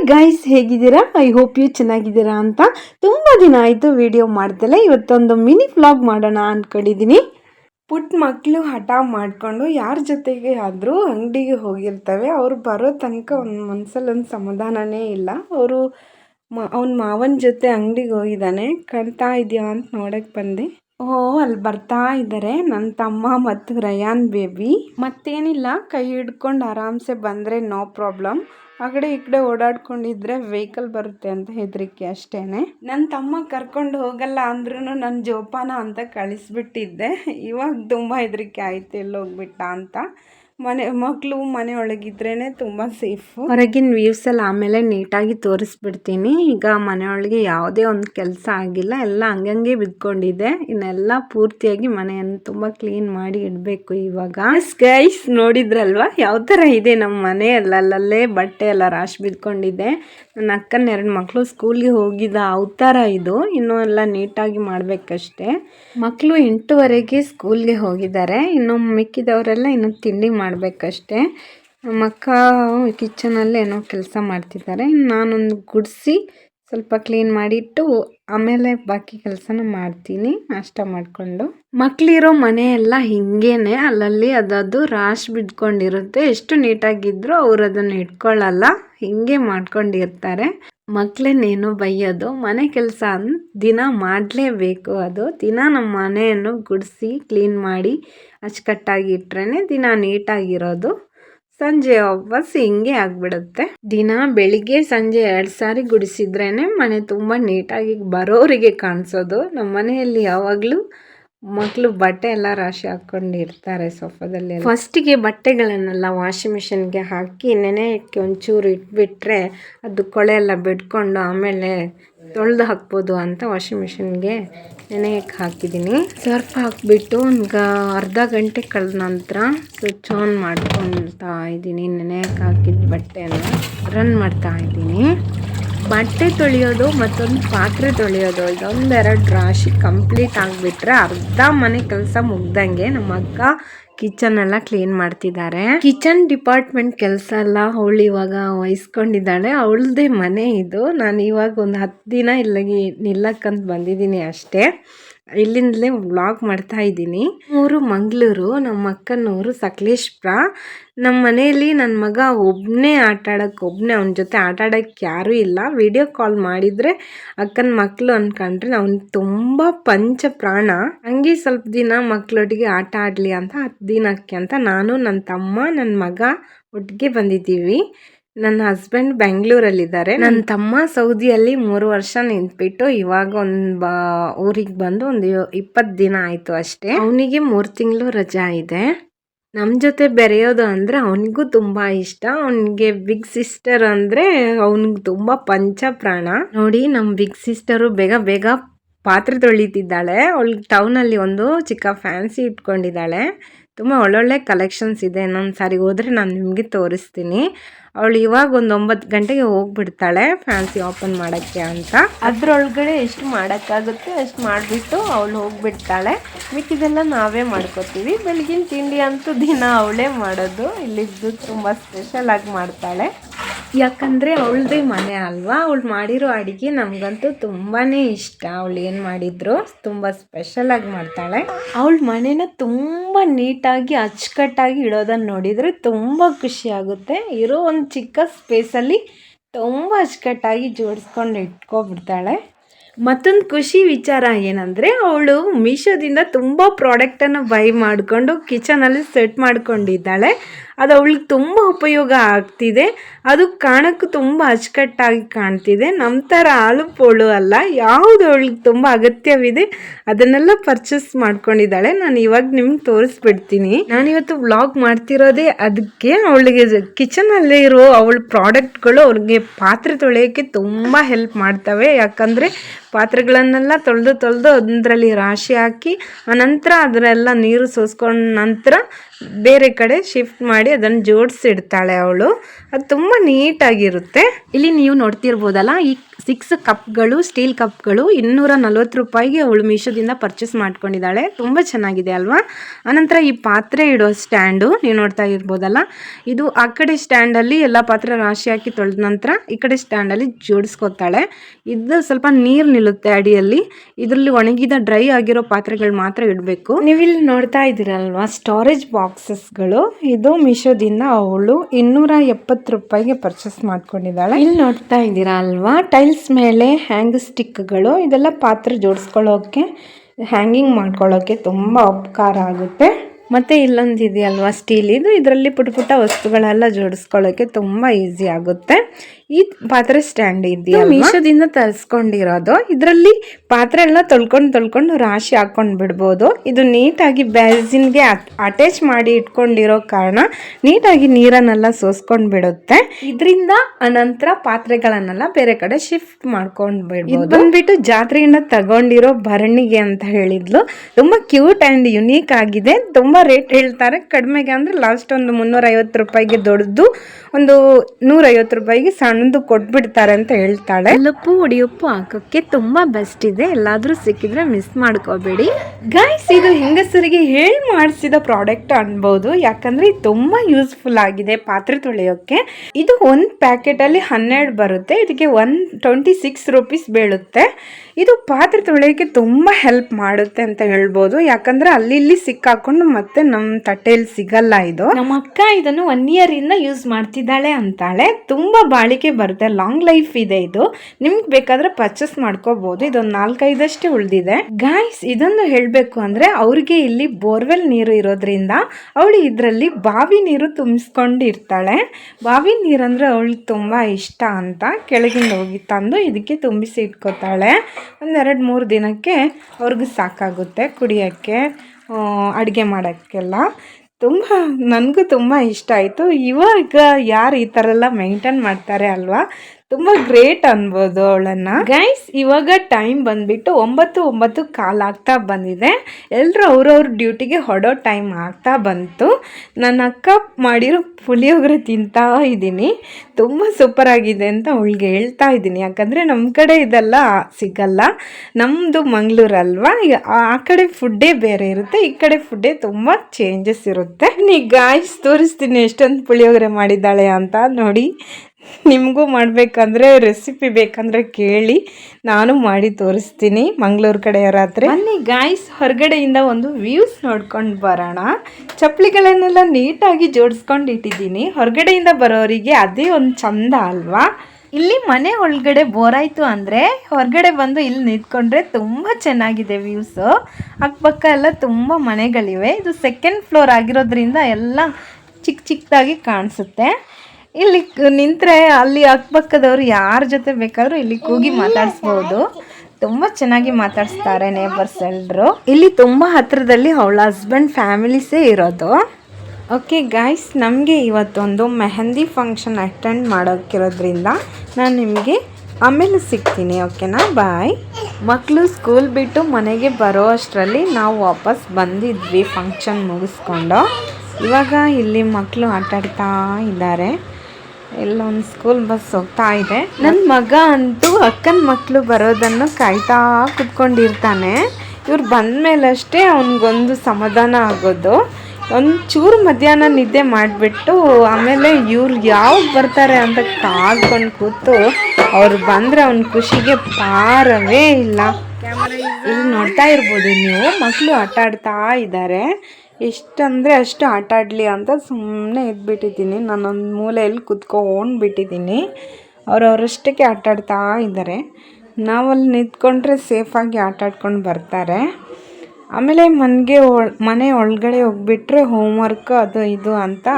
Hi guys ಹೇಗಿದ್ದೀರಾ? I hope you ಚೆನ್ನಾಗಿದ್ದೀರಾ ಅಂತ ತುಂಬ ದಿನ ಆಯಿತು ವಿಡಿಯೋ ಮಾಡ್ತಲ್ಲ. ಇವತ್ತೊಂದು ಮಿನಿ ವ್ಲಾಗ್ ಮಾಡೋಣ ಅಂದ್ಕೊಂಡಿದ್ದೀನಿ ಪುಟ್ಟ ಮಕ್ಕಳು ಹಠ ಮಾಡಿಕೊಂಡು ಯಾರ ಜೊತೆಗೆ ಆದರೂ ಅಂಗಡಿಗೆ ಹೋಗಿರ್ತವೆ. ಅವರು ಬರೋ ತನಕ ಒಂದು ಮನಸ್ಸಲ್ಲಿ ಒಂದು ಸಮಾಧಾನನೇ ಇಲ್ಲ. ಅವರು ಮ ಅವ್ನ ಮಾವನ ಜೊತೆ ಅಂಗಡಿಗೆ ಹೋಗಿದ್ದಾನೆ. ಕಣ್ತಾ ಇದೆಯಾ ಅಂತ ನೋಡೋಕ್ಕೆ ಬಂದೆ. ಓ, ಅಲ್ಲಿ ಬರ್ತಾ ಇದ್ದಾರೆ ನನ್ನ ತಮ್ಮ ಮತ್ತು ರಯಾನ್ ಬೇಬಿ. ಮತ್ತೇನಿಲ್ಲ, ಕೈ ಹಿಡ್ಕೊಂಡು ಆರಾಮ್ಸೆ ಬಂದರೆ ನೋ ಪ್ರಾಬ್ಲಮ್. ಆ ಕಡೆ ಈ ಕಡೆ ಓಡಾಡ್ಕೊಂಡಿದ್ರೆ ವೆಹಿಕಲ್ ಬರುತ್ತೆ ಅಂತ ಹೆದರಿಕೆ ಅಷ್ಟೇ ನನ್ನ ತಮ್ಮ ಕರ್ಕೊಂಡು ಹೋಗಲ್ಲ ಅಂದ್ರೂ ನನ್ನ ಜೋಪಾನ ಅಂತ ಕಳಿಸ್ಬಿಟ್ಟಿದ್ದೆ. ಇವಾಗ ತುಂಬ ಹೆದರಿಕೆ ಆಯಿತು ಎಲ್ಲೋಗ್ಬಿಟ್ಟ ಅಂತ. ಮನೆ ಮಕ್ಕಳು ಮನೆ ಒಳಗಿದ್ರೇ ತುಂಬ ಸೇಫು ಹೊರಗಿನ ವ್ಯೂಸ್ ಎಲ್ಲ ಆಮೇಲೆ ನೀಟಾಗಿ ತೋರಿಸ್ಬಿಡ್ತೀನಿ. ಈಗ ಮನೆಯೊಳಗೆ ಯಾವುದೇ ಒಂದು ಕೆಲಸ ಆಗಿಲ್ಲ, ಎಲ್ಲ ಹಂಗಂಗೆ ಬಿದ್ಕೊಂಡಿದೆ. ಇನ್ನೆಲ್ಲ ಪೂರ್ತಿಯಾಗಿ ಮನೆಯನ್ನು ತುಂಬ ಕ್ಲೀನ್ ಮಾಡಿ ಇಡಬೇಕು ಇವಾಗ. ಗೈಸ್ ನೋಡಿದ್ರಲ್ವಾ? ಯಾವ ಥರ ಇದೆ ನಮ್ಮ ಮನೆ? ಎಲ್ಲಲ್ಲೇ ಬಟ್ಟೆ ಎಲ್ಲ ರಾಶ್ ಬಿದ್ಕೊಂಡಿದೆ. ನನ್ನ ಅಕ್ಕನ ಎರಡು ಮಕ್ಕಳು ಸ್ಕೂಲ್ಗೆ ಹೋಗಿದ್ದ ಅವತಾರ ಇದು. ಇನ್ನೂ ಎಲ್ಲ ನೀಟಾಗಿ ಮಾಡಬೇಕಷ್ಟೇ. ಮಕ್ಕಳು ಎಂಟುವರೆಗೆ ಸ್ಕೂಲ್ಗೆ ಹೋಗಿದ್ದಾರೆ. ಇನ್ನು ಮಿಕ್ಕಿದವರೆಲ್ಲ ಇನ್ನು ತಿಂಡಿ ಮಾಡಬೇಕಷ್ಟೆ. ನಮ್ಮ ಅಕ್ಕ ಕಿಚನಲ್ಲಿ ಏನೋ ಕೆಲಸ ಮಾಡ್ತಿದ್ದಾರೆ. ನಾನೊಂದು ಗುಡಿಸಿ ಸ್ವಲ್ಪ ಕ್ಲೀನ್ ಮಾಡಿಟ್ಟು ಆಮೇಲೆ ಬಾಕಿ ಕೆಲಸನ ಮಾಡ್ತೀನಿ. ನಾಷ್ಟ ಮಾಡಿಕೊಂಡು. ಮಕ್ಕಳಿರೋ ಮನೆ ಎಲ್ಲ ಹಿಂಗೇನೆ. ಅಲ್ಲಲ್ಲಿ ಅದದು ರಾಶ್ ಬಿದ್ಕೊಂಡಿರುತ್ತೆ ಎಷ್ಟು ನೀಟಾಗಿದ್ರೂ ಅವ್ರು ಅದನ್ನು ಇಟ್ಕೊಳ್ಳಲ್ಲ. ಹಿಂಗೆ ಮಾಡ್ಕೊಂಡಿರ್ತಾರೆ. ಮಕ್ಕಳನ್ನೇನು ಬೈಯೋದು? ಮನೆ ಕೆಲಸ ದಿನ ಮಾಡಲೇಬೇಕು ಅದು. ದಿನ ನಮ್ಮ ಮನೆಯನ್ನು ಗುಡಿಸಿ, ಕ್ಲೀನ್ ಮಾಡಿ, ಅಚ್ಚುಕಟ್ಟಾಗಿ ಇಟ್ರೇ ದಿನ ನೀಟಾಗಿರೋದು. ಸಂಜೆ ವಾಪಸ್ ಹಿಂಗೆ ಆಗಿಬಿಡುತ್ತೆ. ದಿನ ಬೆಳಿಗ್ಗೆ ಸಂಜೆ ಎರಡು ಸಾರಿ ಗುಡಿಸಿದ್ರೇ ಮನೆ ತುಂಬ ನೀಟಾಗಿ ಬರೋರಿಗೆ ಕಾಣಿಸೋದು. ನಮ್ಮ ಮನೆಯಲ್ಲಿ ಯಾವಾಗಲೂ ಮಕ್ಕಳು ಬಟ್ಟೆ ಎಲ್ಲ ರಾಶಿ ಹಾಕ್ಕೊಂಡಿರ್ತಾರೆ ಸೋಫಾದಲ್ಲಿ ಫಸ್ಟಿಗೆ ಬಟ್ಟೆಗಳನ್ನೆಲ್ಲ ವಾಷಿಂಗ್ ಮಿಷಿನ್ಗೆ ಹಾಕಿ ನೆನೆ ಒಂಚೂರು ಇಟ್ಬಿಟ್ರೆ ಅದು ಕೊಳೆ ಎಲ್ಲ ಬಿಟ್ಕೊಂಡು ಆಮೇಲೆ ತೊಳೆದು ಹಾಕ್ಬೋದು ಅಂತ ವಾಷಿಂಗ್ ಮಿಷಿನ್ಗೆ ನೆನೆಯಕ್ಕೆ ಹಾಕಿದ್ದೀನಿ. ಸರ್ಫ್ ಹಾಕಿಬಿಟ್ಟು ಒಂದು ಅರ್ಧ ಗಂಟೆ ಕಳೆದ ನಂತರ ಸ್ವಿಚ್ ಆನ್ ಮಾಡ್ಕೊಳ್ತಾ ಇದ್ದೀನಿ. ನೆನೆಯಕ್ಕೆ ಹಾಕಿದ ಬಟ್ಟೆಯನ್ನು ರನ್ ಮಾಡ್ತಾ ಇದ್ದೀನಿ. ಬಟ್ಟೆ ತೊಳೆಯೋದು ಮತ್ತೊಂದು ಪಾತ್ರೆ ತೊಳೆಯೋದು, ಇದೊಂದೆರಡು ರಾಶಿ ಕಂಪ್ಲೀಟ್ ಆಗಿಬಿಟ್ರೆ ಅರ್ಧ ಮನೆ ಕೆಲಸ ಮುಗ್ದಂಗೆ ನಮ್ಮ ಅಕ್ಕ ಕಿಚನ್ ಎಲ್ಲ ಕ್ಲೀನ್ ಮಾಡ್ತಿದ್ದಾರೆ. ಕಿಚನ್ ಡಿಪಾರ್ಟ್ಮೆಂಟ್ ಕೆಲಸ ಎಲ್ಲ ಅವಳು ಇವಾಗ ವಹಿಸ್ಕೊಂಡಿದ್ದಾಳೆ. ಅವಳದೇ ಮನೆ ಇದು. ನಾನು ಇವಾಗ ಒಂದು ಹತ್ತು ದಿನ ಇಲ್ಲಿಗೆ ನಿಲ್ಲಕ್ಕಂತ ಬಂದಿದ್ದೀನಿ ಅಷ್ಟೇ. ಇಲ್ಲಿಂದಲೇ ವ್ಲಾಗ್ ಮಾಡ್ತಾ ಇದ್ದೀನಿ. ಊರು ಮಂಗಳೂರು, ನಮ್ಮ ಅಕ್ಕನೂರು ಸಕಲೇಶ್ಪುರ. ನಮ್ಮ ಮನೆಯಲ್ಲಿ ನನ್ನ ಮಗ ಒಬ್ಬನೇ ಆಟ ಆಡೋಕ್ಕೆ ಒಬ್ಬನೇ ಅವನ ಜೊತೆ ಆಟ ಆಡೋಕ್ಕೆ ಯಾರೂ ಇಲ್ಲ. ವಿಡಿಯೋ ಕಾಲ್ ಮಾಡಿದರೆ ಅಕ್ಕನ ಮಕ್ಕಳು ಅಂದ್ಕೊಂಡ್ರೆ ಅವ್ನು ತುಂಬ ಪಂಚ ಪ್ರಾಣ ಹಂಗೆ ಸ್ವಲ್ಪ ದಿನ ಮಕ್ಕಳೊಟ್ಟಿಗೆ ಆಟ ಆಡಲಿ ಅಂತ ಹತ್ತು ದಿನಕ್ಕೆ ಅಂತ ನಾನು ನನ್ನ ತಮ್ಮ ನನ್ನ ಮಗ ಒಟ್ಟಿಗೆ ಬಂದಿದ್ದೀವಿ. ನನ್ನ ಹಸ್ಬೆಂಡ್ ಬೆಂಗಳೂರಲ್ಲಿದ್ದಾರೆ ನನ್ನ ತಮ್ಮ ಸೌದಿಯಲ್ಲಿ ಮೂರು ವರ್ಷ ನಿಂತ್ಬಿಟ್ಟು ಇವಾಗ ಒಂದು ಬಾ, ಊರಿಗೆ ಬಂದು ಒಂದು ಇಪ್ಪತ್ತು ದಿನ ಆಯಿತು ಅಷ್ಟೇ. ಅವನಿಗೆ ಮೂರು ತಿಂಗಳು ರಜಾ ಇದೆ. ನಮ್ಮ ಜೊತೆ ಬೆರೆಯೋದು ಅಂದರೆ ಅವನಿಗೂ ತುಂಬ ಇಷ್ಟ. ಅವನಿಗೆ ಬಿಗ್ ಸಿಸ್ಟರ್ ಅಂದರೆ ಅವನಿಗೆ ತುಂಬ ಪಂಚ ಪ್ರಾಣ ನೋಡಿ ನಮ್ಮ ಬಿಗ್ ಸಿಸ್ಟರು ಬೇಗ ಬೇಗ ಪಾತ್ರೆ ತೊಳಿತಿದ್ದಾಳೆ. ಅವಳಿಗೆ ಟೌನಲ್ಲಿ ಒಂದು ಚಿಕ್ಕ ಫ್ಯಾನ್ಸಿ ಇಟ್ಕೊಂಡಿದ್ದಾಳೆ. ತುಂಬ ಒಳ್ಳೊಳ್ಳೆ ಕಲೆಕ್ಷನ್ಸ್ ಇದೆ. ಇನ್ನೊಂದು ಸಾರಿ ಹೋದರೆ ನಾನು ನಿಮಗೆ ತೋರಿಸ್ತೀನಿ. ಅವಳು ಇವಾಗ ಒಂದು ಒಂಬತ್ತು ಗಂಟೆಗೆ ಹೋಗ್ಬಿಡ್ತಾಳೆ ಫ್ಯಾನ್ಸಿ ಓಪನ್ ಮಾಡೋಕ್ಕೆ ಅಂತ. ಅದರೊಳಗಡೆ ಎಷ್ಟು ಮಾಡೋಕ್ಕಾಗುತ್ತೆ ಅಷ್ಟು ಮಾಡಿಬಿಟ್ಟು ಅವಳು ಹೋಗ್ಬಿಡ್ತಾಳೆ. ಮಿಕ್ಕಿದೆಲ್ಲ ನಾವೇ ಮಾಡ್ಕೋತೀವಿ. ಬೆಳಗಿನ ತಿಂಡಿ ಅಂತೂ ದಿನ ಅವಳೇ ಮಾಡೋದು. ಇಲ್ಲಿದ್ದು ತುಂಬ ಸ್ಪೆಷಲ್ ಆಗಿ ಮಾಡ್ತಾಳೆ. ಯಾಕಂದರೆ ಅವಳದೇ ಮನೆ ಅಲ್ವಾ? ಅವಳು ಮಾಡಿರೋ ಅಡುಗೆ ನಮಗಂತೂ ತುಂಬಾ ಇಷ್ಟ. ಅವಳು ಏನು ಮಾಡಿದ್ರು ತುಂಬ ಸ್ಪೆಷಲಾಗಿ ಮಾಡ್ತಾಳೆ. ಅವಳ ಮನೇನ ತುಂಬ ನೀಟಾಗಿ, ಅಚ್ಚುಕಟ್ಟಾಗಿ ಇಡೋದನ್ನು ನೋಡಿದರೆ ತುಂಬ ಖುಷಿಯಾಗುತ್ತೆ ಇರೋ ಒಂದು ಚಿಕ್ಕ ಸ್ಪೇಸಲ್ಲಿ ತುಂಬ ಅಚ್ಚುಕಟ್ಟಾಗಿ ಜೋಡಿಸ್ಕೊಂಡು ಇಟ್ಕೊಬಿಡ್ತಾಳೆ. ಮತ್ತೊಂದು ಖುಷಿ ವಿಚಾರ ಏನಂದರೆ ಅವಳು ಮೀಶೋದಿಂದ ತುಂಬ ಪ್ರಾಡಕ್ಟನ್ನು ಬೈ ಮಾಡಿಕೊಂಡು ಕಿಚನಲ್ಲಿ ಸೆಟ್ ಮಾಡ್ಕೊಂಡಿದ್ದಾಳೆ. ಅದು ಅವಳಿಗೆ ತುಂಬ ಉಪಯೋಗ ಆಗ್ತಿದೆ. ಅದು ಕಾಣೋಕ್ಕೂ ತುಂಬ ಅಚ್ಚುಕಟ್ಟಾಗಿ ಕಾಣ್ತಿದೆ. ನಮ್ಮ ಥರ ಹಾಲು ಪೋಳು ಅಲ್ಲ, ಯಾವುದು ಅವಳಿಗೆ ತುಂಬ ಅಗತ್ಯವಿದೆ ಅದನ್ನೆಲ್ಲ ಪರ್ಚೇಸ್ ಮಾಡ್ಕೊಂಡಿದ್ದಾಳೆ. ನಾನು ಇವಾಗ ನಿಮ್ಗೆ ತೋರಿಸ್ಬಿಡ್ತೀನಿ. ನಾನಿವತ್ತು ವ್ಲಾಗ್ ಮಾಡ್ತಿರೋದೇ ಅದಕ್ಕೆ ಅವಳಿಗೆ ಕಿಚನಲ್ಲಿ ಇರೋ ಅವಳ ಪ್ರಾಡಕ್ಟ್ಗಳು ಅವ್ರಿಗೆ ಪಾತ್ರೆ ತೊಳೆಯೋಕ್ಕೆ ತುಂಬ ಹೆಲ್ಪ್ ಮಾಡ್ತವೆ. ಯಾಕಂದರೆ ಪಾತ್ರೆಗಳನ್ನೆಲ್ಲ ತೊಳೆದು ತೊಳೆದು ಅದರಲ್ಲಿ ರಾಶಿ ಹಾಕಿ ಆನಂತರ ಅದರೆಲ್ಲ ನೀರು ಸೋಸ್ಕೊಂಡ ನಂತರ ಬೇರೆ ಕಡೆ ಶಿಫ್ಟ್ ಮಾಡಿ ಅದನ್ನು ಜೋಡಿಸಿಡ್ತಾಳೆ ಅವಳು. ಅದು ತುಂಬ ನೀಟಾಗಿರುತ್ತೆ. ಇಲ್ಲಿ ನೀವು ನೋಡ್ತಿರ್ಬೋದಲ್ಲ ಈ ಸಿಕ್ಸ್ ಕಪ್ಗಳು ಸ್ಟೀಲ್ ಕಪ್ಗಳು ಇನ್ನೂರ ನಲ್ವತ್ತು ರೂಪಾಯಿಗೆ ಅವಳು ಮೀಶೋದಿಂದ ಪರ್ಚೇಸ್ ಮಾಡ್ಕೊಂಡಿದ್ದಾಳೆ. ತುಂಬ ಚೆನ್ನಾಗಿದೆ ಅಲ್ವಾ? ಆನಂತರ ಈ ಪಾತ್ರೆ ಇಡೋ ಸ್ಟ್ಯಾಂಡು ನೀವು ನೋಡ್ತಾ ಇರ್ಬೋದಲ್ಲ ಇದು ಆ ಕಡೆ ಸ್ಟ್ಯಾಂಡಲ್ಲಿ ಎಲ್ಲ ಪಾತ್ರೆ ರಾಶಿ ಹಾಕಿ ತೊಳೆದ ನಂತರ ಈ ಕಡೆ ಸ್ಟ್ಯಾಂಡಲ್ಲಿ ಜೋಡಿಸ್ಕೊತಾಳೆ. ಇದು ಸ್ವಲ್ಪ ನೀರು ನಿಲ್ಲುತ್ತೆ ಅಡಿಯಲ್ಲಿ. ಇದರಲ್ಲಿ ಒಣಗಿದ ಡ್ರೈ ಆಗಿರೋ ಪಾತ್ರೆಗಳು ಮಾತ್ರ ಇಡಬೇಕು. ನೀವಿಲ್ಲಿ ನೋಡ್ತಾ ಇದ್ದೀರಲ್ವಾ ಸ್ಟೋರೇಜ್ ಬಾಕ್ಸಸ್ಗಳು. ಇದು ಮೀಶೋದಿಂದ ಅವಳು ಇನ್ನೂರ ಎಪ್ಪತ್ತು ರೂಪಾಯಿಗೆ ಪರ್ಚೇಸ್ ಮಾಡ್ಕೊಂಡಿದ್ದಾಳೆ. ಇಲ್ಲಿ ನೋಡ್ತಾ ಇದ್ದೀರಾ ಅಲ್ವಾ? ಟೈಲ್ಸ್ ಮೇಲೆ ಹ್ಯಾಂಗ್ ಸ್ಟಿಕ್ಗಳು ಇದೆಲ್ಲ ಪಾತ್ರೆ ಜೋಡಿಸ್ಕೊಳ್ಳೋಕೆ ಹ್ಯಾಂಗಿಂಗ್ ಮಾಡ್ಕೊಳ್ಳೋಕೆ ತುಂಬ ಉಪಕಾರ ಆಗುತ್ತೆ. ಮತ್ತೆ ಇಲ್ಲೊಂದು ಇದೆಯಲ್ವಾ? ಸ್ಟೀಲ್ ಇದು ಇದರಲ್ಲಿ ಪುಟ್ಟ ಪುಟ್ಟ ವಸ್ತುಗಳೆಲ್ಲ ಜೋಡಿಸ್ಕೊಳ್ಳೋಕೆ ತುಂಬ ಈಸಿ ಆಗುತ್ತೆ. ಈ ಪಾತ್ರೆ ಸ್ಟ್ಯಾಂಡ್ ಇದೆಯಾ ಮೀಶೋದಿಂದ ತರಿಸ್ಕೊಂಡಿರೋದು. ಇದರಲ್ಲಿ ಪಾತ್ರೆ ಎಲ್ಲ ತೊಳ್ಕೊಂಡು ತೊಳ್ಕೊಂಡು ರಾಶಿ ಹಾಕೊಂಡು ಬಿಡ್ಬೋದು. ಇದು ನೀಟಾಗಿ ಬ್ಯಾಸಿನ್ಗೆ ಅಟ್ಯಾಚ್ ಮಾಡಿ ಇಟ್ಕೊಂಡಿರೋ ಕಾರಣ ನೀಟಾಗಿ ನೀರನ್ನೆಲ್ಲ ಸೋಸ್ಕೊಂಡು ಬಿಡುತ್ತೆ. ಇದರಿಂದ ಅನಂತರ ಪಾತ್ರೆಗಳನ್ನೆಲ್ಲ ಬೇರೆ ಕಡೆ ಶಿಫ್ಟ್ ಮಾಡ್ಕೊಂಡು ಬಿಡ್ಬೋದು. ಬಂದ್ಬಿಟ್ಟು ಜಾತ್ರೆಯಿಂದ ತಗೊಂಡಿರೋ ಭರಣಿಗೆ ಅಂತ ಹೇಳಿದ್ಲು. ತುಂಬಾ ಕ್ಯೂಟ್ ಅಂಡ್ ಯುನೀಕ್ ಆಗಿದೆ. ತುಂಬಾ ರೇಟ್ ಹೇಳ್ತಾರೆ. ಕಡಿಮೆಗೆ ಅಂದ್ರೆ ಲಾಸ್ಟ್ ಒಂದು ಮುನ್ನೂರೈವತ್ತು ರೂಪಾಯಿಗೆ ದೊಡ್ಡದು. ಒಂದು ನೂರೈವತ್ತು ರೂಪಾಯಿಗೆ ಸಣ್ಣದು ಕೊಟ್ಬಿಡ್ತಾರೆ ಅಂತ ಹೇಳ್ತಾಳೆ. ಉಪ್ಪು ಉಪ್ಪು ಹಾಕೋಕ್ಕೆ ತುಂಬಾ ಬೆಸ್ಟ್ ಇದೆ. ಎಲ್ಲಾದ್ರೂ ಸಿಕ್ಕಿದ್ರೆ ಮಿಸ್ ಮಾಡ್ಕೋಬೇಡಿ. ಗೈಸ್ ಇದು ಹೆಂಗಸರಿಗೆ ಹೇಳಿ ಮಾಡಿಸಿದ ಪ್ರಾಡಕ್ಟ್ ಅನ್ಬೋದು. ಯಾಕಂದ್ರೆ ತುಂಬಾ ಯೂಸ್ಫುಲ್ ಆಗಿದೆ ಪಾತ್ರೆ ತೊಳೆಯೋಕೆ ಇದು ಒಂದು ಪ್ಯಾಕೆಟ್ ಅಲ್ಲಿ ಹನ್ನೆರಡು ಬರುತ್ತೆ. ಇದಕ್ಕೆ ಒನ್ ಟ್ವೆಂಟಿ ಸಿಕ್ಸ್ ರುಪೀಸ್ ಬೀಳುತ್ತೆ. ಇದು ಪಾತ್ರೆ ತೊಳೆಯೋಕೆ ತುಂಬಾ ಹೆಲ್ಪ್ ಮಾಡುತ್ತೆ ಅಂತ ಹೇಳ್ಬೋದು. ಯಾಕಂದ್ರೆ ಅಲ್ಲಿ ಇಲ್ಲಿ ಸಿಕ್ಕಾಕೊಂಡು ಮತ್ತೆ ನಮ್ಮ ತಟ್ಟೆಯಲ್ಲಿ ಸಿಗಲ್ಲ ಇದು. ನಮ್ಮ ಅಕ್ಕ ಇದನ್ನು ಒನ್ ಇಯರ್ ಇಂದ ಯೂಸ್ ಮಾಡ್ತಿದ್ದಾಳೆ ಅಂತಾಳೆ. ತುಂಬಾ ಬಾಳಿಕೆ ಬರುತ್ತೆ. ಲಾಂಗ್ ಲೈಫ್ ಇದೆ ಇದು. ನಿಮ್ಗೆ ಬೇಕಾದ್ರೆ ಪರ್ಚೇಸ್ ಮಾಡ್ಕೋಬಹುದು ಇದೊಂದು ನಾಲ್ಕೈದಷ್ಟೇ ಉಳಿದಿದೆ. ಗಾಯ್ಸ್ ಇದೊಂದು ಹೇಳಬೇಕು ಅಂದ್ರೆ ಅವ್ರಿಗೆ ಇಲ್ಲಿ ಬೋರ್ವೆಲ್ ನೀರು ಇರೋದ್ರಿಂದ ಅವಳು ಇದರಲ್ಲಿ ಬಾವಿ ನೀರು ತುಂಬಿಸ್ಕೊಂಡಿರ್ತಾಳೆ. ಬಾವಿ ನೀರಂದ್ರೆ ಅವಳಿಗೆ ತುಂಬಾ ಇಷ್ಟ ಅಂತ ಕೆಳಗಿಂದ ಹೋಗಿ ತಂದು ಇದಕ್ಕೆ ತುಂಬಿಸಿ ಇಟ್ಕೋತಾಳೆ. ಒಂದೆರಡು ಮೂರು ದಿನಕ್ಕೆ ಅವ್ರಿಗೆ ಸಾಕಾಗುತ್ತೆ ಕುಡಿಯೋಕ್ಕೆ ಅಡುಗೆ ಮಾಡೋಕ್ಕೆಲ್ಲ. ತುಂಬ ನನಗೂ ತುಂಬ ಇಷ್ಟ ಆಯಿತು. ಇವಾಗ ಯಾರು ಈ ಥರ ಎಲ್ಲ ಮೇಂಟೈನ್ ಮಾಡ್ತಾರೆ ಅಲ್ವಾ? ತುಂಬ ಗ್ರೇಟ್ ಅನ್ಬೋದು ಅವಳನ್ನು. ಗೈಸ್ ಇವಾಗ ಟೈಮ್ ಬಂದ್ಬಿಟ್ಟು ಒಂಬತ್ತು ಒಂಬತ್ತು ಆಗ್ತಾ ಬಂದಿದೆ. ಎಲ್ಲರೂ ಅವ್ರವ್ರ ಡ್ಯೂಟಿಗೆ ಹೊಡೋ ಟೈಮ್ ಆಗ್ತಾ ಬಂತು. ನನ್ನ ಅಕ್ಕ ಮಾಡಿರೋ ಪುಳಿಯೋಗರೆ ತಿಂತಾ ಇದ್ದೀನಿ. ತುಂಬ ಸೂಪರ್ ಆಗಿದೆ ಅಂತ ಅವಳಿಗೆ ಹೇಳ್ತಾ ಇದ್ದೀನಿ. ಯಾಕಂದರೆ ನಮ್ಮ ಕಡೆ ಇದೆಲ್ಲ ಸಿಗಲ್ಲ. ನಮ್ಮದು ಮಂಗಳೂರಲ್ವಾ ಆ ಕಡೆ ಫುಡ್ಡೇ ಬೇರೆ ಇರುತ್ತೆ, ಈ ಕಡೆ ಫುಡ್ಡೇ ತುಂಬ ಚೇಂಜಸ್ ಇರುತ್ತೆ. ನೀ ಗಾಯ್ಸ್ ತೋರಿಸ್ತೀನಿ ಎಷ್ಟೊಂದು ಪುಳಿಯೋಗರೆ ಮಾಡಿದ್ದಾಳೆ ಅಂತ ನೋಡಿ. ನಿಮಗೂ ಮಾಡಬೇಕಂದ್ರೆ ರೆಸಿಪಿ ಬೇಕಂದ್ರೆ ಕೇಳಿ. ನಾನು ಮಾಡಿ ತೋರಿಸ್ತೀನಿ. ಮಂಗಳೂರು ಕಡೆ ರಾತ್ರಿ ಅಲ್ಲಿ ಗಾಯ್ಸ್ ಹೊರಗಡೆಯಿಂದ ಒಂದು ವ್ಯೂಸ್ ನೋಡ್ಕೊಂಡು ಬರೋಣ. ಚಪ್ಪಲಿಗಳನ್ನೆಲ್ಲ ನೀಟಾಗಿ ಜೋಡಿಸ್ಕೊಂಡು ಇಟ್ಟಿದ್ದೀನಿ. ಹೊರಗಡೆಯಿಂದ ಬರೋರಿಗೆ ಅದೇ ಒಂದು ಚಂದ ಅಲ್ವಾ? ಇಲ್ಲಿ ಮನೆ ಒಳಗಡೆ ಬೋರಾಯಿತು ಅಂದರೆ ಹೊರಗಡೆ ಬಂದು ಇಲ್ಲಿ ನಿಂತ್ಕೊಂಡ್ರೆ ತುಂಬ ಚೆನ್ನಾಗಿದೆ ವ್ಯೂಸು ಅಕ್ಕಪಕ್ಕ ಎಲ್ಲ ತುಂಬ ಮನೆಗಳಿವೆ. ಇದು ಸೆಕೆಂಡ್ ಫ್ಲೋರ್ ಆಗಿರೋದ್ರಿಂದ ಎಲ್ಲ ಚಿಕ್ಕ ಚಿಕ್ಕದಾಗಿ ಕಾಣಿಸುತ್ತೆ. ಇಲ್ಲಿ ನಿಂತರೆ ಅಲ್ಲಿ ಅಕ್ಕಪಕ್ಕದವ್ರು ಯಾರ ಜೊತೆ ಬೇಕಾದರೂ ಇಲ್ಲಿ ಕೂಗಿ ಮಾತಾಡಿಸ್ಬೋದು. ತುಂಬ ಚೆನ್ನಾಗಿ ಮಾತಾಡಿಸ್ತಾರೆ ನೇಬರ್ಸ್ ಎಲ್ಲರೂ ಇಲ್ಲಿ ತುಂಬ ಹತ್ತಿರದಲ್ಲಿ ಅವಳ ಹಸ್ಬೆಂಡ್ ಫ್ಯಾಮಿಲೀಸೇ ಇರೋದು. ಓಕೆ ಗಾಯ್ಸ್ ನಮಗೆ ಇವತ್ತೊಂದು ಮೆಹಂದಿ ಫಂಕ್ಷನ್ ಅಟೆಂಡ್ ಮಾಡೋಕ್ಕಿರೋದ್ರಿಂದ ನಾನು ನಿಮಗೆ ಆಮೇಲೆ ಸಿಗ್ತೀನಿ ಓಕೆನಾ ಬಾಯ್ ಮಕ್ಕಳು ಸ್ಕೂಲ್ ಬಿಟ್ಟು ಮನೆಗೆ ಬರೋ ಅಷ್ಟರಲ್ಲಿ ನಾವು ವಾಪಸ್ ಬಂದಿದ್ವಿ ಫಂಕ್ಷನ್ ಮುಗಿಸ್ಕೊಂಡು. ಇವಾಗ ಇಲ್ಲಿ ಮಕ್ಕಳು ಆಟಾಡ್ತಾ ಇದ್ದಾರೆ. ಇಲ್ಲೊಂದು ಸ್ಕೂಲ್ ಬಸ್ ಹೋಗ್ತಾ ಇದೆ. ನನ್ನ ಮಗ ಅಂತೂ ಅಕ್ಕನ ಮಕ್ಕಳು ಬರೋದನ್ನು ಕಾಯ್ತಾ ಕುತ್ಕೊಂಡಿರ್ತಾನೆ. ಇವ್ರು ಬಂದ ಮೇಲಷ್ಟೇ ಅವನಿಗೊಂದು ಸಮಾಧಾನ ಆಗೋದು. ಒಂದು ಚೂರು ಮಧ್ಯಾಹ್ನ ನಿದ್ದೆ ಮಾಡಿಬಿಟ್ಟು ಆಮೇಲೆ ಇವ್ರು ಯಾವಾಗ ಬರ್ತಾರೆ ಅಂತ ಕಾದ್ಕೊಂಡು ಕೂತು ಅವ್ರು ಬಂದರೆ ಅವನ ಖುಷಿಗೆ ಪಾರವೇ ಇಲ್ಲ. ಇಲ್ಲಿ ನೋಡ್ತಾ ಇರ್ಬೋದು ನೀವು ಮಕ್ಕಳು ಆಟ ಆಡ್ತಾ ಇದ್ದಾರೆ. ಎಷ್ಟಂದರೆ ಅಷ್ಟು ಆಟ ಆಡಲಿ ಅಂತ ಸುಮ್ಮನೆ ಇದ್ಬಿಟ್ಟಿದ್ದೀನಿ. ನಾನೊಂದು ಮೂಲೆಯಲ್ಲಿ ಕುತ್ಕೊಂಡು ಬಿಟ್ಟಿದ್ದೀನಿ. ಅವರವರಷ್ಟಕ್ಕೆ ಆಟ ಆಡ್ತಾ ಇದ್ದಾರೆ. ನಾವಲ್ಲಿ ನಿಂತ್ಕೊಂಡ್ರೆ ಸೇಫಾಗಿ ಆಟ ಆಡ್ಕೊಂಡು ಬರ್ತಾರೆ. ಆಮೇಲೆ ಮನೆಗೆ ಮನೆ ಒಳಗಡೆ ಹೋಗ್ಬಿಟ್ರೆ ಹೋಮ್ವರ್ಕ್ ಅದು ಇದು ಅಂತ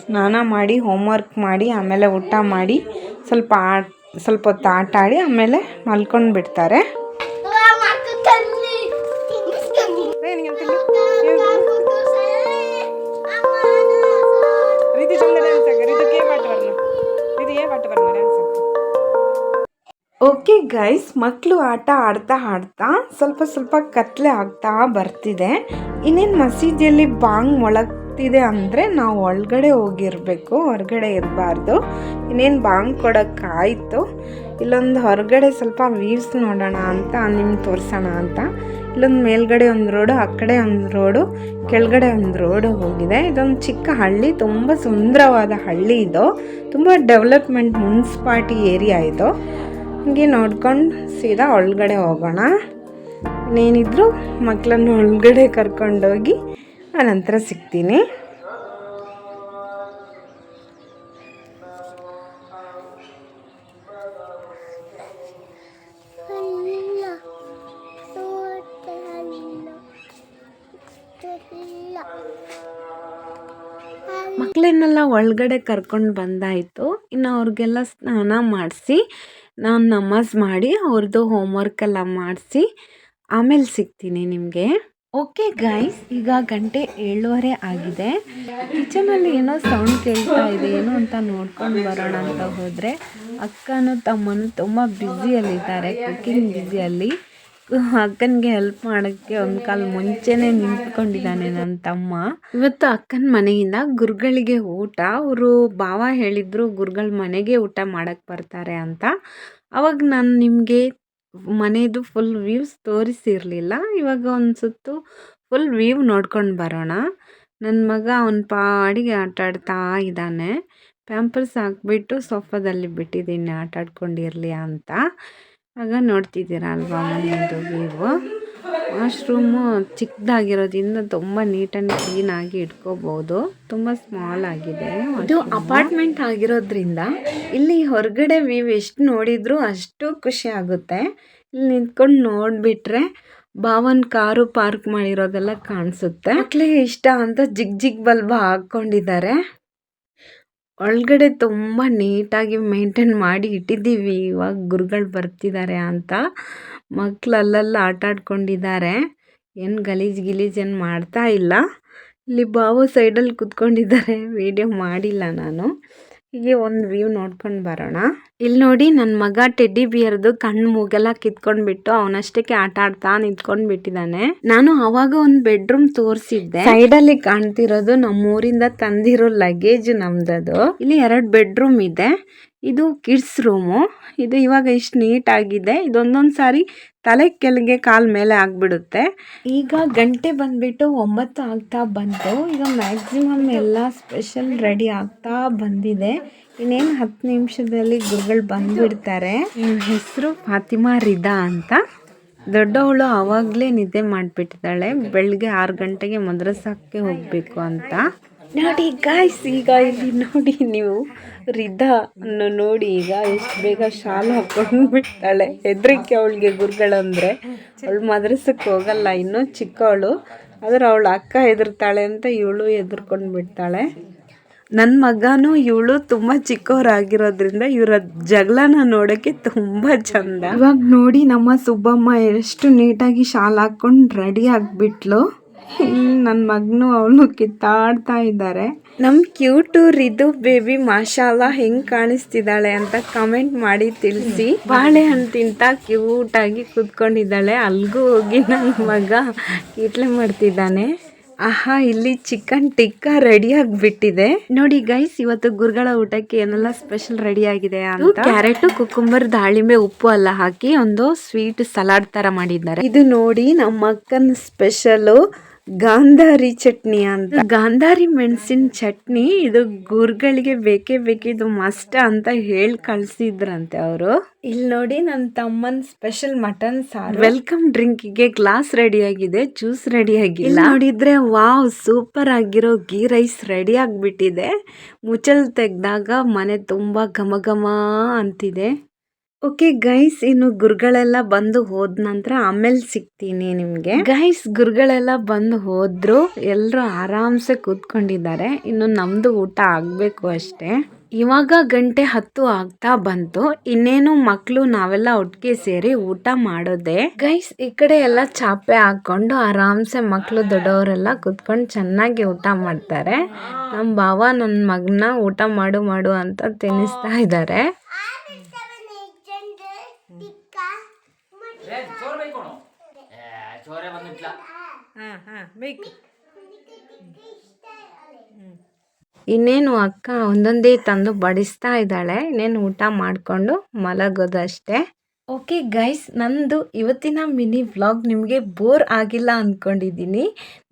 ಸ್ನಾನ ಮಾಡಿ ಹೋಮ್ವರ್ಕ್ ಮಾಡಿ, ಆಮೇಲೆ ಊಟ ಮಾಡಿ ಸ್ವಲ್ಪ ಆಟ, ಸ್ವಲ್ಪ ಹೊತ್ತು ಆಟ ಆಡಿ ಆಮೇಲೆ ಮಲ್ಕೊಂಡು ಬಿಡ್ತಾರೆ ಓಕೆ ಗೈಸ್ ಮಕ್ಕಳು ಆಟ ಆಡ್ತಾ ಆಡ್ತಾ ಸ್ವಲ್ಪ ಸ್ವಲ್ಪ ಕತ್ಲೆ ಆಗ್ತಾ ಬರ್ತಿದೆ. ಇನ್ನೇನು ಮಸೀದಿಯಲ್ಲಿ ಬಾಂಗ್ ಮೊಳಗ್ತಿದೆ ಅಂದರೆ ನಾವು ಒಳಗಡೆ ಹೋಗಿರಬೇಕು, ಹೊರಗಡೆ ಇರಬಾರ್ದು. ಇನ್ನೇನು ಬಾಂಗ್ ಕೊಡೋಕ್ಕಾಯಿತು ಇಲ್ಲೊಂದು ಹೊರಗಡೆ ಸ್ವಲ್ಪ ವ್ಯೂಸ್ ನೋಡೋಣ ಅಂತ ನಿಮ್ಗೆ ತೋರಿಸೋಣ ಅಂತ. ಇಲ್ಲೊಂದು ಮೇಲ್ಗಡೆ ಒಂದು ರೋಡು, ಆ ಕಡೆ ಒಂದು ರೋಡು, ಕೆಳಗಡೆ ಒಂದು ರೋಡು ಹೋಗಿದೆ. ಇದೊಂದು ಚಿಕ್ಕ ಹಳ್ಳಿ, ತುಂಬ ಸುಂದರವಾದ ಹಳ್ಳಿ ಇದು. ತುಂಬ ಡೆವಲಪ್ಮೆಂಟ್ ಮುನ್ಸಿಪಾಲ್ಟಿ ಏರಿಯಾ ಇದು. ಹಂಗೆ ನೋಡ್ಕೊಂಡು ಸೀದಾ ಒಳಗಡೆ ಹೋಗೋಣ. ಇನ್ನೇನಿದ್ರು ಮಕ್ಕಳನ್ನು ಒಳಗಡೆ ಕರ್ಕೊಂಡೋಗಿ ಆನಂತರ ಸಿಗ್ತೀನಿ. ಮಕ್ಕಳನ್ನೆಲ್ಲ ಒಳಗಡೆ ಕರ್ಕೊಂಡು ಬಂದಾಯಿತು. ಇನ್ನು ಅವ್ರಿಗೆಲ್ಲ ಸ್ನಾನ ಮಾಡಿಸಿ ನಾನು ನಮಾಜ್ ಮಾಡಿ ಅವ್ರದ್ದು ಹೋಮ್ವರ್ಕ್ ಎಲ್ಲ ಮಾಡಿಸಿ ಆಮೇಲೆ ಸಿಗ್ತೀನಿ ನಿಮಗೆ. ಓಕೆ ಗೈಸ್ ಈಗ ಗಂಟೆ ಏಳುವರೆ ಆಗಿದೆ. ಕಿಚನಲ್ಲಿ ಏನೋ ಸೌಂಡ್ ಕೇಳ್ತಾ ಇದೆ, ಏನು ಅಂತ ನೋಡ್ಕೊಂಡು ಬರೋಣ ಅಂತ ಹೋದರೆ ಅಕ್ಕನೂ ತಮ್ಮನೂ ತುಂಬ ಬ್ಯುಸಿಯಲ್ಲಿದ್ದಾರೆ ಕುಕ್ಕಿಂಗ್ ಬ್ಯುಸಿಯಲ್ಲಿ ಅಕ್ಕನಿಗೆ ಹೆಲ್ಪ್ ಮಾಡೋಕ್ಕೆ ಒಂದು ಕಾಲ ಮುಂಚೆನೇ ನಿಂತ್ಕೊಂಡಿದ್ದಾನೆ ನನ್ನ ತಮ್ಮ. ಇವತ್ತು ಅಕ್ಕನ ಮನೆಯಿಂದ ಗುರುಗಳಿಗೆ ಊಟ. ಅವರು ಭಾವ ಹೇಳಿದ್ರು ಗುರುಗಳ ಮನೆಗೆ ಊಟ ಮಾಡಕ್ಕೆ ಬರ್ತಾರೆ ಅಂತ. ಅವಾಗ ನಾನು ನಿಮಗೆ ಮನೆಯದು ಫುಲ್ ವ್ಯೂಸ್ ತೋರಿಸಿರಲಿಲ್ಲ. ಇವಾಗ ಒಂದು ಸುತ್ತು ಫುಲ್ ವ್ಯೂ ನೋಡ್ಕೊಂಡು ಬರೋಣ. ನನ್ನ ಮಗ ಅವನ ಪಾಡಿಗೆ ಆಟ ಆಡ್ತಾ ಇದ್ದಾನೆ. ಪ್ಯಾಂಪರ್ಸ್ ಹಾಕ್ಬಿಟ್ಟು ಸೋಫಾದಲ್ಲಿ ಬಿಟ್ಟಿದ್ದೀನಿ ಆಟ ಆಡ್ಕೊಂಡಿರಲಿ ಅಂತ. ಆಗ ನೋಡ್ತಿದ್ದೀರಾ ಅಲ್ವಾ ಮನೆಯದು ನೀವು ವಾಶ್ರೂಮು ಚಿಕ್ಕದಾಗಿರೋದ್ರಿಂದ ತುಂಬ ನೀಟ್ ಆ್ಯಂಡ್ ಆಗಿ ಇಟ್ಕೋಬೋದು ತುಂಬ ಸ್ಮಾಲ್ ಆಗಿದೆ ಇದು ಅಪಾರ್ಟ್ಮೆಂಟ್ ಆಗಿರೋದ್ರಿಂದ ಇಲ್ಲಿ ಹೊರಗಡೆ ವ್ಯೂ ಎಷ್ಟು ನೋಡಿದ್ರು ಅಷ್ಟು ಖುಷಿ ಆಗುತ್ತೆ. ಇಲ್ಲಿ ನಿಂತ್ಕೊಂಡು ನೋಡಿಬಿಟ್ರೆ ಭಾವನ್ ಕಾರು ಪಾರ್ಕ್ ಮಾಡಿರೋದೆಲ್ಲ ಕಾಣಿಸುತ್ತೆ. ಮಕ್ಕಳಿಗೆ ಇಷ್ಟ ಅಂತ ಜಿಗ್ ಜಿಗ್ ಬಲ್ಬ ಹಾಕ್ಕೊಂಡಿದ್ದಾರೆ. ಒಳಗಡೆ ತುಂಬ ನೀಟಾಗಿ ಮೇಂಟೈನ್ ಮಾಡಿ ಇಟ್ಟಿದ್ದೀವಿ. ಇವಾಗ ಗುರುಗಳು ಬರ್ತಿದ್ದಾರೆ ಅಂತ. ಮಕ್ಕಳು ಅಲ್ಲೆಲ್ಲ ಆಟ ಆಡ್ಕೊಂಡಿದ್ದಾರೆ. ಏನು ಗಲೀಜು ಗಿಲೀಜು ಏನು ಮಾಡ್ತಾ ಇಲ್ಲ. ಇಲ್ಲಿ ಬಾವು ಸೈಡಲ್ಲಿ ಕುತ್ಕೊಂಡಿದ್ದಾರೆ. ವೀಡಿಯೋ ಮಾಡಿಲ್ಲ ನಾನು. ಹೀಗೆ ಒಂದು ವ್ಯೂ ನೋಡ್ಕೊಂಡು ಬರೋಣ. ಇಲ್ಲಿ ನೋಡಿ ನನ್ನ ಮಗ ಟೆಡ್ಡಿ ಬಿಯರ್ದು ಕಣ್ಣು ಮೂಗೆಲ್ಲ ಕಿತ್ಕೊಂಡ್ಬಿಟ್ಟು ಅವನಷ್ಟಕ್ಕೆ ಆಟ ಆಡ್ತಾ ನಿಂತ್ಕೊಂಡ್ ಬಿಟ್ಟಿದ್ದಾನೆ ನಾನು ಅವಾಗ ಒಂದು ಬೆಡ್ರೂಮ್ ತೋರಿಸಿದ್ದೆ. ಅಲ್ಲಿ ಕಾಣ್ತಿರೋದು ನಮ್ಮೂರಿಂದ ತಂದಿರೋ ಲಗೇಜ್ ನಮ್ದದು. ಇಲ್ಲಿ ಎರಡು ಬೆಡ್ರೂಮ್ ಇದೆ. ಇದು ಕಿಡ್ಸ್ ರೂಮು ಇದು ಇವಾಗ ಇಷ್ಟು ನೀಟಾಗಿದೆ ಆಗಿದೆ. ಇದೊಂದೊಂದು ಸಾರಿ ತಲೆ ಕೆಳಗೆ ಕಾಲ್ ಮೇಲೆ ಆಗ್ಬಿಡುತ್ತೆ. ಈಗ ಗಂಟೆ ಬಂದ್ಬಿಟ್ಟು ಒಂಬತ್ತು ಆಗ್ತಾ ಬಂತು. ಈಗ ಮ್ಯಾಕ್ಸಿಮಮ್ ಎಲ್ಲ ಸ್ಪೆಷಲ್ ರೆಡಿ ಆಗ್ತಾ ಬಂದಿದೆ. ಇನ್ನೇನು ಹತ್ತು ನಿಮಿಷದಲ್ಲಿ ಗುರುಗಳು ಬಂದ್ಬಿಡ್ತಾರೆ. ಹೆಸರು ಫಾತಿಮಾ ರಿದಾ ಅಂತ. ದೊಡ್ಡವಳು ಆವಾಗಲೇ ನಿದ್ದೆ ಮಾಡಿಬಿಟ್ಟಿದ್ದಾಳೆ. ಬೆಳಗ್ಗೆ ಆರು ಗಂಟೆಗೆ ಮದ್ರಸಾಕ್ಕೆ ಹೋಗಬೇಕು ಅಂತ. ನೋಡಿ ಗಾಯ್ಸ್ ಈಗ ಇಲ್ಲಿ ನೋಡಿ ನೀವು ರಿದಾ ಅನ್ನು ನೋಡಿ, ಈಗ ಎಷ್ಟು ಬೇಗ ಶಾಲು ಹಾಕೊಂಡು ಬಿಡ್ತಾಳೆ. ಹೆದರಿಕೆ ಅವಳಿಗೆ ಗುರುಗಳಂದ್ರೆ ಅವಳು ಮದ್ರಸಕ್ಕೆ ಹೋಗಲ್ಲ, ಇನ್ನೂ ಚಿಕ್ಕವಳು. ಆದ್ರೆ ಅವಳ ಅಕ್ಕ ಹೆದರ್ತಾಳೆ ಅಂತ ಇವಳು ಹೆದರ್ಕೊಂಡು ಬಿಡ್ತಾಳೆ. ನನ್ನ ಮಗನೂ ಇವಳು ತುಂಬ ಚಿಕ್ಕವರಾಗಿರೋದ್ರಿಂದ ಇವರ ಜಗಳನ ನೋಡೋಕ್ಕೆ ತುಂಬ ಚಂದ. ಇವಾಗ ನೋಡಿ ನಮ್ಮ ಸುಬ್ಬಮ್ಮ ಎಷ್ಟು ನೀಟಾಗಿ ಶಾಲು ಹಾಕೊಂಡು ರೆಡಿ ಆಗಿಬಿಟ್ಲು. ನನ್ನ ಮಗನು ಅವನು ಕಿತ್ತಾಡ್ತಾ ಇದ್ದಾರೆ. ನಮ್ಮ ಕ್ಯೂಟು ರಿದು ಬೇಬಿ ಮಾಶಾಲ ಹೆಂಗ್ ಕಾಣಿಸ್ತಿದ್ದಾಳೆ ಅಂತ ಕಮೆಂಟ್ ಮಾಡಿ ತಿಳಿಸಿ. ಬಾಳೆಹಣ್ಣು ತಿಂತ ಕ್ಯೂಟ್ ಆಗಿ ಕೂತ್ಕೊಂಡಿದ್ದಾಳೆ. ಅಲ್ಗೂ ಹೋಗಿ ನನ್ನ ಮಗ ಕೀಟ್ಲೆ ಮಾಡ್ತಿದ್ದಾನೆ. ಆಹಾ ಇಲ್ಲಿ ಚಿಕನ್ ಟಿಕ್ಕಾ ರೆಡಿ ಆಗಿಬಿಟ್ಟಿದೆ. ನೋಡಿ ಗೈಸ್ ಇವತ್ತು ಗುರುಗಳ ಊಟಕ್ಕೆ ಏನೆಲ್ಲ ಸ್ಪೆಷಲ್ ರೆಡಿ ಆಗಿದೆ ಅಂತ. ಕ್ಯಾರೆಟ್ ಕುಕುಂಬರ್ ದಾಳಿಂಬೆ ಉಪ್ಪು ಎಲ್ಲ ಹಾಕಿ ಒಂದು ಸ್ವೀಟ್ ಸಲಾಡ್ ತರ ಮಾಡಿದ್ದಾರೆ. ಇದು ನೋಡಿ ನಮ್ಮ ಅಕ್ಕನ ಸ್ಪೆಷಲ್. ಗಾಂಧಾರಿ ಚಟ್ನಿ ಅಂತ. ಗಾಂಧಾರಿ ಮೆಣಸಿನ ಚಟ್ನಿ ಇದು ಗುರ್ಗಳಿಗೆ ಬೇಕೇ ಬೇಕಿದು ಮಸ್ಟ್ ಅಂತ ಹೇಳಿ ಕಳ್ಸಿದ್ರಂತೆ ಅವರು. ಇಲ್ಲಿ ನೋಡಿ ನನ್ನ ತಮ್ಮನ್ ಸ್ಪೆಷಲ್ ಮಟನ್ ಸಾರು. ವೆಲ್ಕಮ್ ಡ್ರಿಂಕ್ಗೆ ಗ್ಲಾಸ್ ರೆಡಿ ಆಗಿದೆ ಜ್ಯೂಸ್ ರೆಡಿ ಆಗಿಲ್ಲ. ನೋಡಿದ್ರೆ ವಾವ್ ಸೂಪರ್ ಆಗಿರೋ ಗೀ ರೈಸ್ ರೆಡಿ ಆಗಿಬಿಟ್ಟಿದೆ. ಮುಚ್ಚಲ್ ತೆಗ್ದಾಗ ಮನೆ ತುಂಬಾ ಘಮ ಘಮ ಅಂತಿದೆ. ಓಕೆ ಗೈಸ್ ಇನ್ನು ಗುರುಗಳೆಲ್ಲ ಬಂದು ಹೋದ ನಂತರ ಆಮೇಲೆ ಸಿಗ್ತೀನಿ ನಿಮಗೆ. ಗೈಸ್ ಗುರುಗಳೆಲ್ಲ ಬಂದು ಹೋದ್ರು ಎಲ್ಲರೂ ಆರಾಮ್ಸೆ ಕೂತ್ಕೊಂಡಿದ್ದಾರೆ. ಇನ್ನು ನಮ್ದು ಊಟ ಆಗಬೇಕು ಅಷ್ಟೇ. ಇವಾಗ ಗಂಟೆ ಹತ್ತು ಆಗ್ತಾ ಬಂತು. ಇನ್ನೇನು ಮಕ್ಕಳು ನಾವೆಲ್ಲ ಒಟ್ಟಿಗೆ ಸೇರಿ ಊಟ ಮಾಡೋದೆ. ಗೈಸ್ ಈ ಕಡೆ ಎಲ್ಲ ಚಾಪೆ ಹಾಕೊಂಡು ಆರಾಮ್ಸೆ ಮಕ್ಕಳು ದೊಡ್ಡವರೆಲ್ಲ ಕುತ್ಕೊಂಡು ಚೆನ್ನಾಗಿ ಊಟ ಮಾಡ್ತಾರೆ. ನಮ್ಮ ಬಾವ ನನ್ನ ಮಗನ ಊಟ ಮಾಡು ಮಾಡು ಅಂತ ತಿನ್ನಿಸ್ತಾ ಇದ್ದಾರೆ. ಅವರೇ ಬಂದಿಲ್ಲ ಹಾ ಹಾ ಇನ್ನೇನು ಅಕ್ಕ ಒಂದೊಂದೇ ತಂದು ಬಡಿಸ್ತಾ ಇದ್ದಾಳೆ. ಇನ್ನೇನು ಊಟ ಮಾಡಿಕೊಂಡು ಮಲಗೋದಷ್ಟೇ. ಓಕೆ ಗೈಸ್ ನಂದು ಇವತ್ತಿನ ಮಿನಿ ವ್ಲಾಗ್ ನಿಮಗೆ ಬೋರ್ ಆಗಿಲ್ಲ ಅಂದ್ಕೊಂಡಿದ್ದೀನಿ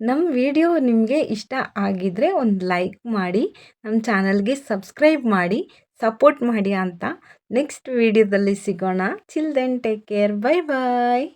ನಮ್ಮ ವಿಡಿಯೋ ನಿಮಗೆ ಇಷ್ಟ ಆಗಿದ್ರೆ ಒಂದು ಲೈಕ್ ಮಾಡಿ ನಮ್ಮ ಚಾನಲ್ಗೆ ಸಬ್ಸ್ಕ್ರೈಬ್ ಮಾಡಿ ಸಪೋರ್ಟ್ ಮಾಡಿ ಅಂತ. ನೆಕ್ಸ್ಟ್ ವಿಡಿಯೋದಲ್ಲಿ ಸಿಗೋಣ. Chill then take care bye bye